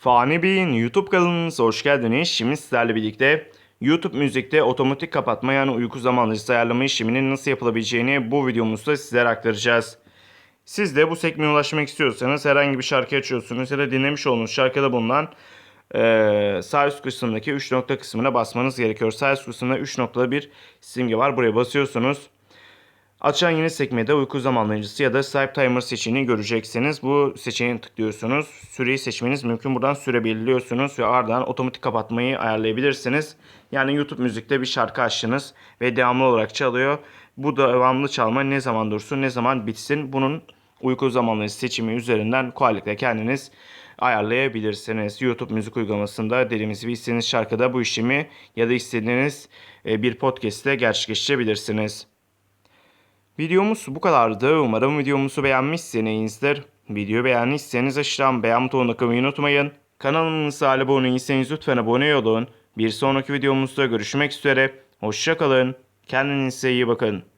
Fani Bey'in YouTube kanalınıza hoş geldiniz. Şimdi sizlerle birlikte YouTube müzikte otomatik kapatma yani uyku zamanlayıcısı ayarlama işleminin nasıl yapılabileceğini bu videomuzda sizlere aktaracağız. Siz de bu sekmeye ulaşmak istiyorsanız herhangi bir şarkı açıyorsunuz ya da dinlemiş olduğunuz şarkıda bulunan eee sağ üst kısmındaki 3 nokta kısmına basmanız gerekiyor. Sağ üst kısmında 3 noktalı bir simge var. Buraya basıyorsunuz. Açan yeni sekmede uyku zamanlayıcısı ya da Sleep Timer seçeneğini göreceksiniz. Bu seçeneğe tıklıyorsunuz. Süreyi seçmeniz mümkün. Buradan süre belirliyorsunuz ve ardından otomatik kapatmayı ayarlayabilirsiniz. Yani YouTube müzikte bir şarkı açtınız ve devamlı olarak çalıyor. Bu devamlı çalma ne zaman dursun ne zaman bitsin bunun uyku zamanlayıcısı seçimi üzerinden kolaylıkla kendiniz ayarlayabilirsiniz. YouTube müzik uygulamasında dediğimiz gibi istediğiniz şarkıda bu işlemi ya da istediğiniz e, bir podcast'te gerçekleştirebilirsiniz. Videomuz bu kadardı. Umarım videomuzu beğenmişsinizdir. Videoyu beğendiyseniz aşağıdan beğen butonuna koymayı unutmayın. Kanalımıza abone değilseniz lütfen abone olun. Bir sonraki videomuzda görüşmek üzere. Hoşçakalın. Kendinize iyi bakın.